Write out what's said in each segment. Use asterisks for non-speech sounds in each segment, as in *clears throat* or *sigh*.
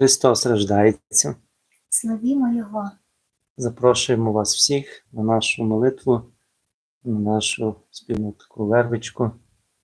Христос рождається. Славімо Його, Запрошуємо вас всіх на нашу молитву, на нашу спільну таку вервичку.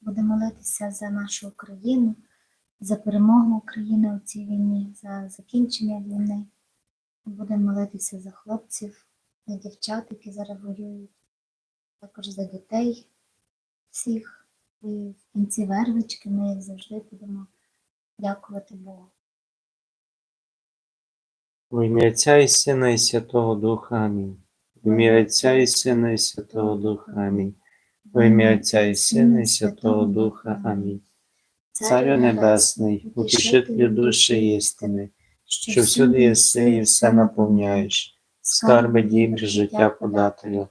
будемо молитися за нашу Україну, за перемогу України у цій війні, за закінчення війни. Будемо молитися за хлопців, за дівчат, які зараз воюють, також за дітей всіх. І в кінці вервички ми, завжди, будемо дякувати Богу. В ім'я Отця і Сина і Святого Духа. Амінь. В ім'я Отця і Сина і Святого Духа. Амінь. В ім'я Отця і Сина і Святого Духа. Амінь. Царю Небесний, утішителю душі істини, що всюди єси і все наповняєш, скарби дібрі життя подателю,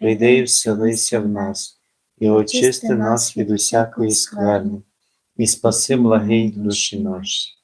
прийди і вселися в нас, і очисти нас від усякої скверни, і спаси благий душі наші.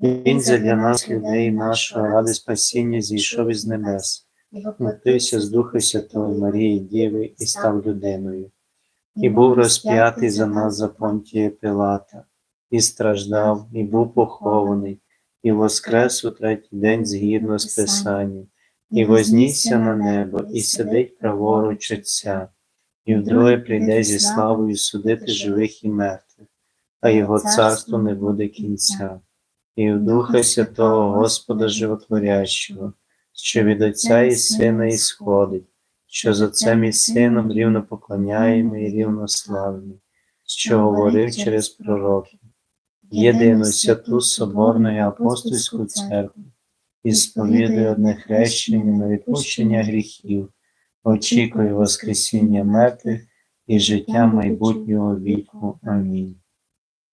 Він задля нас, людей нашого, ради спасіння зійшов із небес, Втився з Духа Святої Марії Діви і став людиною, і був розп'ятий за нас за Понтія Пилата, і страждав, і був похований, і воскрес у третій день згідно з Писанням, і вознісся на небо, і сидить праворуч Отця, і вдруге прийде зі славою судити живих і мертвих, а його царство не буде кінця. І в Духа Святого Господа Животворящого, що від Отця і Сина ісходить, що з Отцем і Сином рівно поклоняємо і рівно славимо, що говорив через пророків, єдину святу Соборну і апостольську церкву, і сповідує одне хрещення на відпущення гріхів, очікує Воскресіння мертвих і життя майбутнього віку. Амінь.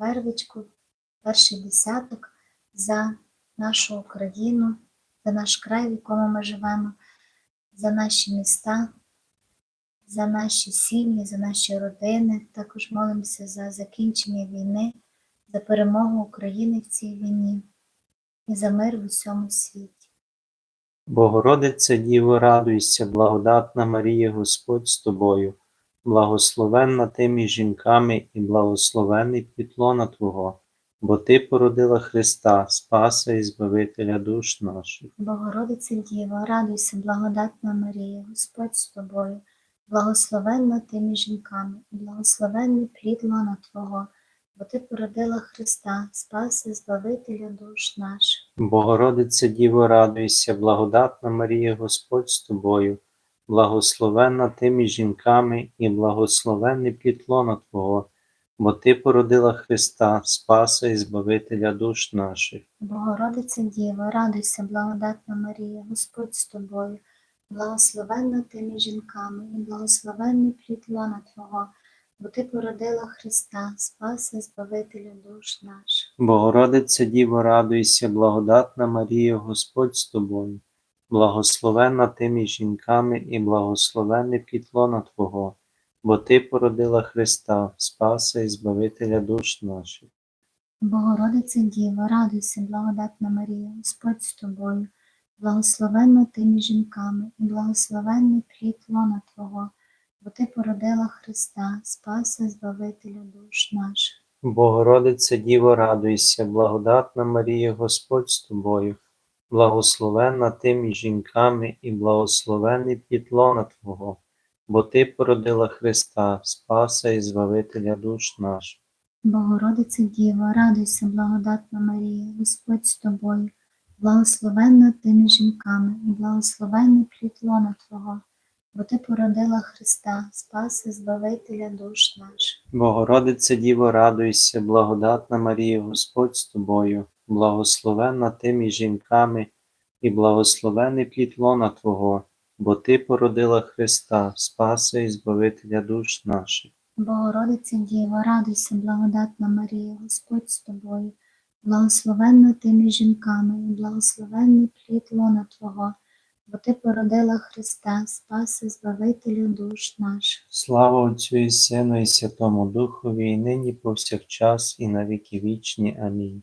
вервичку, перший десяток за нашу Україну, за наш край, в якому ми живемо, за наші міста, за наші сім'ї, за наші родини. Також молимося за закінчення війни, за перемогу України в цій війні і за мир в усьому світі. Богородице Діво, радуйся, благодатна Марія, Господь з тобою, благословенна ти між жінками і благословений підлона Твого, бо Ти породила Христа, Спаса і Збавителя душ наших. Богородице Діво, радуйся, благодатна Марія, Господь з тобою, благословенна ти між жінками, і благословенний плід лона Твого, бо ти породила Христа, Спаси, Збавителя душ наших. Богородице Діво, радуйся, благодатна Марія, Господь з тобою, благословенна ти між жінками і благословенний плід Твого, бо Ти породила Христа, Спаса і Збавителя душ наших. Богородице Діво, радуйся, благодатна Марія, Господь з тобою, благословенна ти між жінками, і благословенний плід лона Твого, бо ти породила Христа, Спаси, Збавителя душ наших. Богородице Діво, радуйся, благодатна Марія, Господь з тобою, благословенна ти між жінками і благословенний підлона Твого, бо Ти породила Христа, Спаса і Збавителя душ наших. Богородице Діво, радуйся, благодатна Марія, Господь з тобою, благословенна ти між жінками, і благословенний плід лона Твого, бо ти породила Христа, Спаси, Збавителя душ наших. Богородице Діво, радуйся, благодатна Марія, Господь з тобою, благословенна ти між жінками і благословенний підлона Твого, бо Ти породила Христа, Спаса і Збавителя душ наших. Богородице Діво, радуйся, благодатна Марія, Господь з тобою, Благословенна ти між жінками, і благословенний плід лона Твого, бо Ти породила Христа, Спаси, Збавителя душ наших. Богородице Діво, радуйся, благодатна Марія, Господь з тобою, благословенна ти між жінками, і благословений плід лона Твого, бо Ти породила Христа, Спаси і Збавителя душ наших. Богородице Діво, радуйся, благодатна Марія, Господь з тобою, благословенна ти між жінками, і благословенний плід лона Твого, бо Ти породила Христа, Спаси, Збавителя душ наших. Слава Отцю і Сину і Святому Духові, і нині повсякчас, і на віки вічні. Амінь.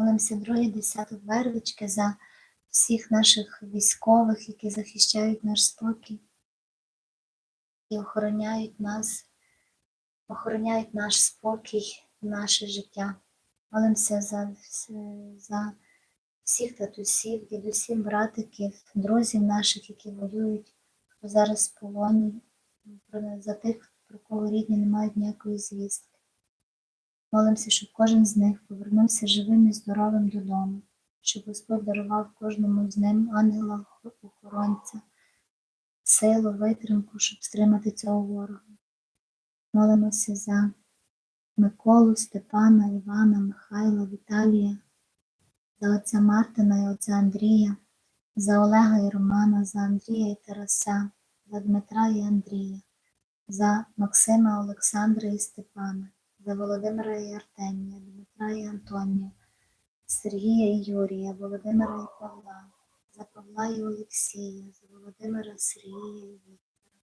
Молимося другий десяток вервички за всіх наших військових, які захищають наш спокій і охороняють нас, охороняють наш спокій, наше життя. Молимося за, за всіх татусів, дідусів, братиків, друзів наших, які воюють, зараз в полоні, за тих, про кого рідні не мають ніякої звістки. Молимося, щоб кожен з них повернувся живим і здоровим додому, щоб Господь дарував кожному з ним ангела-охоронця, силу, витримку, щоб стримати цього ворога. Молимося за Миколу, Степана, Івана, Михайла, Віталія, за отця Мартина і отця Андрія, за Олега і Романа, за Андрія і Тараса, за Дмитра і Андрія, за Максима, Олександра і Степана, за Володимира і Артемія, Дмитра і Антонія, Сергія і Юрія, Володимира і Павла, за Павла і Олексія, за Володимира, Сергія і Віктора.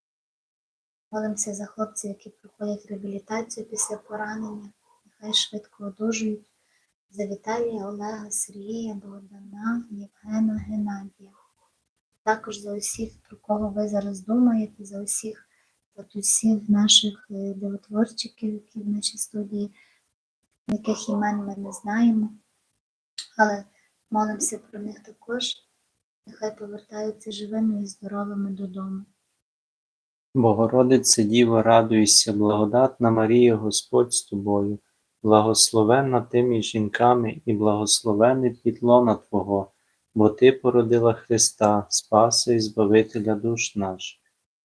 Молимося за хлопців, які проходять реабілітацію після поранення, нехай швидко одужують. За Віталія, Олега, Сергія, Богдана, Євгена, Геннадія. Також за усіх, про кого ви зараз думаєте, за усіх татусів наших е, дивотворчиків, які в нашій студії, яких імен ми не знаємо, але молимося про них також. Нехай повертаються живими і здоровими додому. Богородице Діво, радуйся, благодатна Марія, Господь з тобою, благословенна ти між жінками і благословений плід лона Твого, бо Ти породила Христа, Спаса і Збавителя душ наших.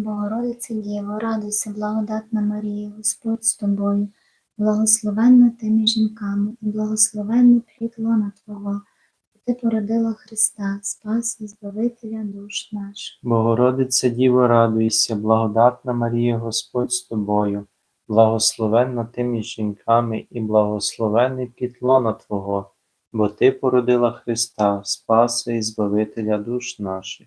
Богородице Діво, радуйся, благодатна Марія, Господь з тобою, благословенна ти між жінками, і благословенний плід лона Твого, бо Ти породила Христа, Спаса Збавителя душ наших. Богородице Діво, радуйся, благодатна Марія, Господь з тобою, благословенна ти між жінками і благословений плід лона Твого, бо Ти породила Христа, Спаса і Збавителя душ наших.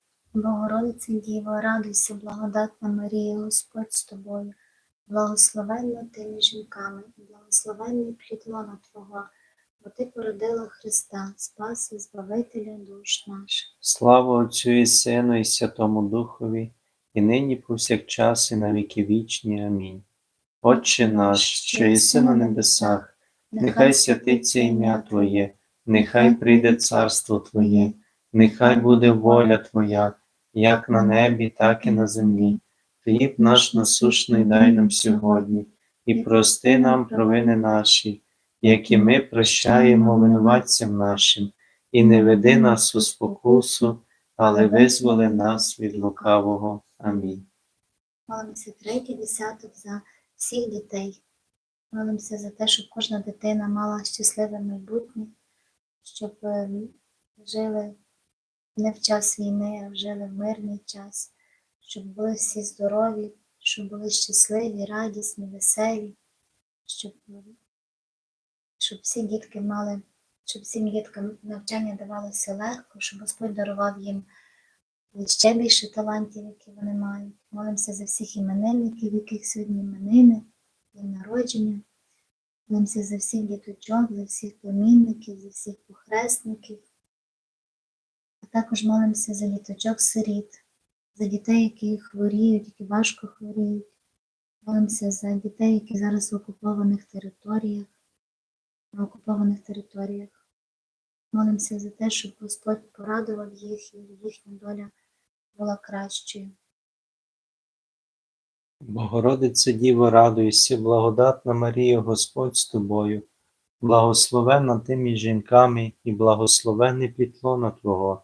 Богородице Діво, радуйся, благодатна Марія, Господь з тобою, благословенна ти між жінками, і благословенний плід лона Твого, бо Ти породила Христа, Спаси, Збавителя душ наших. Слава Отцю і Сину, і Святому Духові, і нині повсякчас, і на віки вічні. Амінь. Отче наш, що єси на небесах, нехай святиться ім'я Твоє, нехай прийде царство Твоє, нехай буде воля Твоя, як на небі, так і на землі. Хліб наш насушний дай нам сьогодні, і прости нам провини наші, які ми прощаємо винуватцям нашим, і не веди нас у спокусу, але визволи нас від лукавого. Амінь. Молимося третій десяток за всіх дітей. Молимося за те, щоб кожна дитина мала щасливе майбутнє, щоб е, жили не в час війни, а жили в мирний час, щоб були всі здорові, щоб були щасливі, радісні, веселі, щоб, щоб всі дітки мали, щоб всім діткам навчання давалося легко, щоб Господь дарував їм ще більше талантів, які вони мають. Молимося за всіх іменинників, яких сьогодні іменини, день народження. Молимося за всіх діточок, за всіх племінників, за всіх похресників. Також молимося за діточок сиріт, за дітей, які хворіють, які важко хворіють. Молимося за дітей, які зараз в окупованих територіях, на окупованих територіях. Молимося за те, щоб Господь порадував їх і їхня доля була кращою. Богородице Діво, радуйся, благодатна Марія, Господь з тобою, благословенна ти між жінками і благословенний плітлона Твого,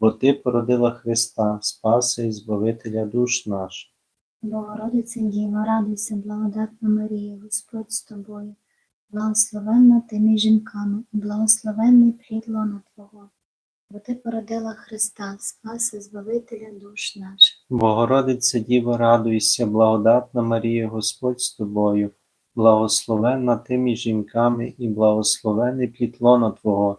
бо Ти породила Христа, Спаса і Збавителя душ наших. Богородице Діво, радуйся, благодатна Марія, Господь з тобою, благословенна ти між жінками, і благословенний плід лона Твого, бо Ти породила Христа, Спаси, Збавителя душ наших. Богородице Діво, радуйся, благодатна Марія, Господь з тобою, благословенна ти між жінками і благословений плід лона Твого,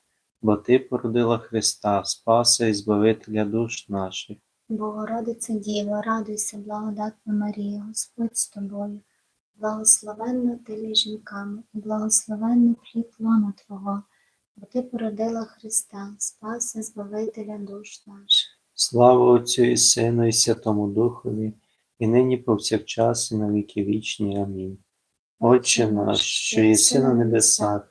бо Ти породила Христа, Спаса і Збавителя душ наших. Богородице Діво, радуйся, благодатна Марія, Господь з тобою, благословенна ти між жінками, і благословенний плід лона Твого, бо Ти породила Христа, Спаси, Збавителя душ наших. Слава Отцю і Сину, і Святому Духові, і нині повсякчас, і на віки вічні. Амінь. Отче наш, що єси на небесах,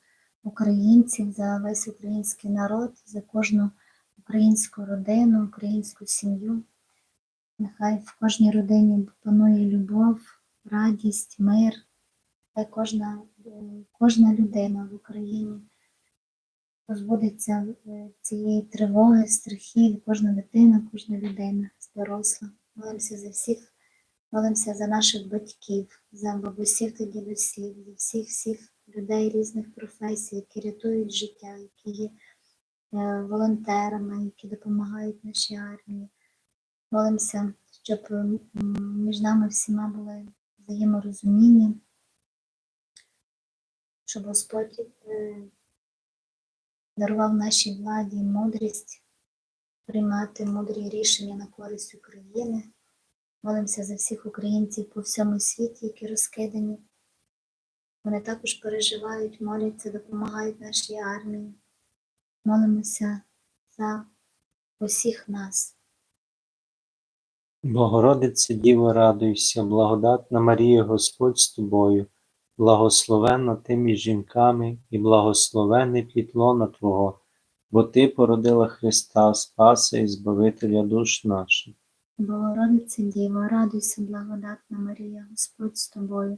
українців, за весь український народ, за кожну українську родину, українську сім'ю. Нехай в кожній родині панує любов, радість, мир. Хай кожна, кожна людина в Україні позбудеться цієї тривоги, страхів, кожна дитина, кожна людина, доросла. Молимося за всіх, молимося за наших батьків, за бабусів та дідусів, за всіх всіх людей різних професій, які рятують життя, які є е, волонтерами, які допомагають нашій армії. Молимося, щоб між нами всіма було взаєморозуміння, щоб Господь е, дарував нашій владі мудрість приймати мудрі рішення на користь України. Молимося за всіх українців по всьому світі, які розкидані. Вони також переживають, моляться, допомагають нашій армії. Молимося за усіх нас. Богородице Діво, радуйся, благодатна Марія, Господь з тобою, благословенна ти між жінками і благословений плід Твого, бо Ти породила Христа, Спаса і Збавителя душ наших. Богородице Діво, радуйся, благодатна Марія, Господь з тобою,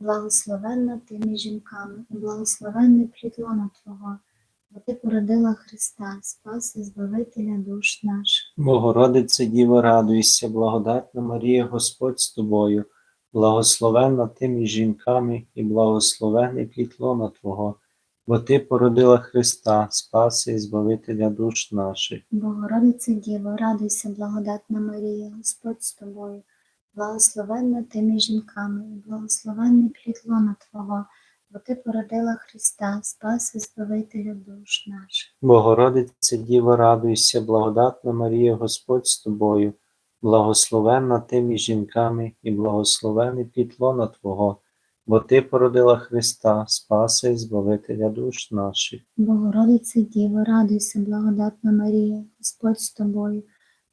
благословенна ти між жінками, і благословенний плід лона Твого, бо ти породила Христа, Спаса, Збавителя душ наших. Богородице Діво, радуйся, благодатна Марія, Господь з тобою, благословенна ти між жінками і благословений плід лона Твого, бо Ти породила Христа, Спаса і Збавителя душ наших. Богородице Діво, радуйся, благодатна Марія, Господь з тобою, благословенна ти між жінками, і благословенний плід лона Твого, бо ти породила Христа, Спаса, Збавителя душ наших. Богородице Діво, радуйся, благодатна Марія, Господь з тобою, благословенна ти між жінками і благословений плід лона Твого, бо Ти породила Христа, Спаса і Збавителя душ наших. Богородице Діво, радуйся, благодатна Марія, Господь з тобою,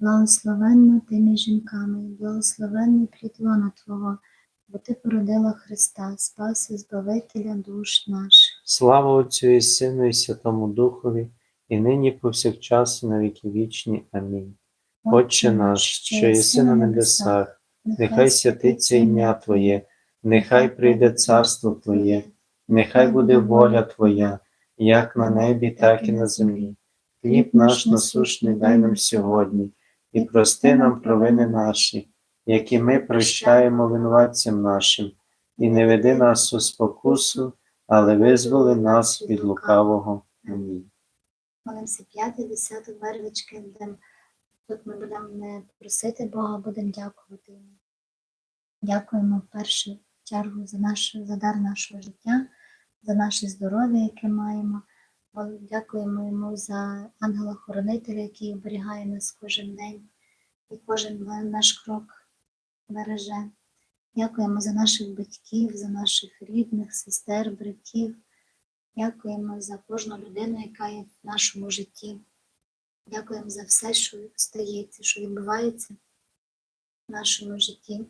благословенна ти між жінками, благословенний плід лона Твого, бо ти породила Христа, Спаса, Збавителя душ наших. Слава Отцю і Сину і Святому Духові, і нині повсякчас і на віки вічні. Амінь. Отче наш, що єси на небесах, нехай святиться ім'я Твоє, нехай прийде царство Твоє, нехай буде воля Твоя, як на небі, так і на землі. Хліб наш насушний дай нам сьогодні, і прости нам провини наші, які ми прощаємо винуватцям нашим, і не веди нас у спокусу, але визволи нас від лукавого. Амінь. Молимося п'ятий, десятий вервички, тут ми будемо не просити Бога, будемо дякувати йому. Дякуємо в першу чергу за, наш, за дар нашого життя, за наше здоров'я, яке маємо. Дякуємо йому за ангела-хоронителя, який оберігає нас кожен день і кожен наш крок береже. Дякуємо за наших батьків, за наших рідних, сестер, братів. Дякуємо за кожну людину, яка є в нашому житті. Дякуємо за все, що стається, що відбувається в нашому житті.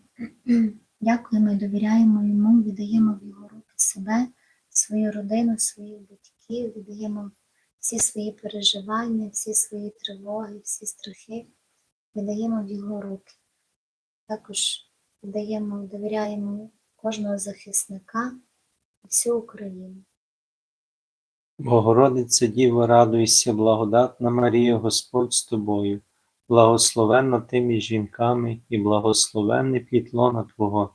*clears throat* Дякуємо і довіряємо йому, віддаємо в його руки себе, свою родину, своїх батьків, віддаємо всі свої переживання, всі свої тривоги, всі страхи, віддаємо в його руки. Також віддаємо, довіряємо кожного захисника всю Україну. Богородице Діво, радуйся, благодатна Марія, Господь з тобою, благословенна ти між жінками і благословенний плід лона Твого,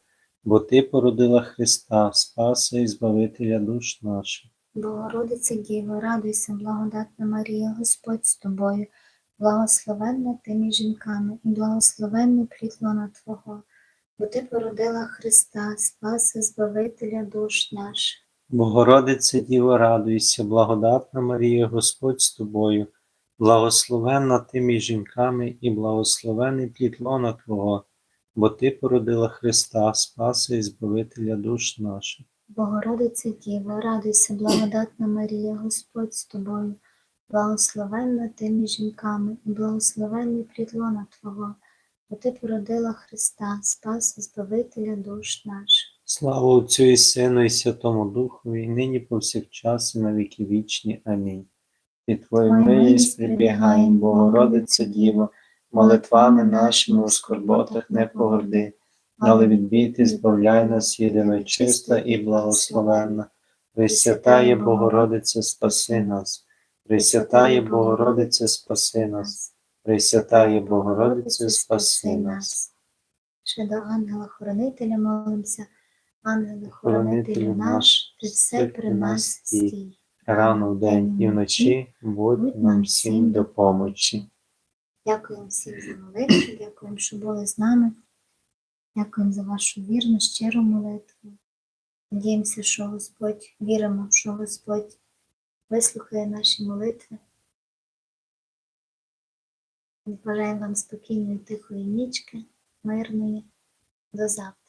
бо Ти породила Христа, Спаса і Збавителя душ наших. Богородице Діво, радуйся, благодатна Марія, Господь з тобою, благословенна ти між жінками, і благословенний плід лона Твого, бо Ти породила Христа, Спаси, Збавителя душ наших. Богородице Діво, радуйся, благодатна Марія, Господь з тобою, благословенна ти між жінками і благословений плід лона Твого, бо Ти породила Христа, Спаса і Збавителя душ наших. Богородице Діво, радуйся, благодатна Марія, Господь з тобою, благословенна ти між жінками, і благословенний плід Твого, бо Ти породила Христа, Спаси, Збавителя душ наших. Слава Отцю і Сину, і Святому Духу, і нині повсякчас, і на віки вічні. Амінь. І милість милість прибігаємо, прибігаєм, Богородице Діво, молитвами нашими у скорботах не погорди, але відбійте, збавляй нас, єдино чиста і благословенна. Пресвятає Богородице, спаси нас. Пресвятає Богородице, спаси нас. Пресвятає Богородице, спаси нас. Ще до ангела-хоронителя молимося. Ангеле-хоронителю наш, ти все при нас стій. Рано вдень і вночі будь нам всім до помочі. Дякуємо всім за молитву, дякуємо, що були з нами. Дякуємо за вашу вірну, щиру молитву. Надіємося, що Господь віримо, що Господь вислухає наші молитви. Бажаємо вам спокійної, тихої нічки, мирної. До завтра.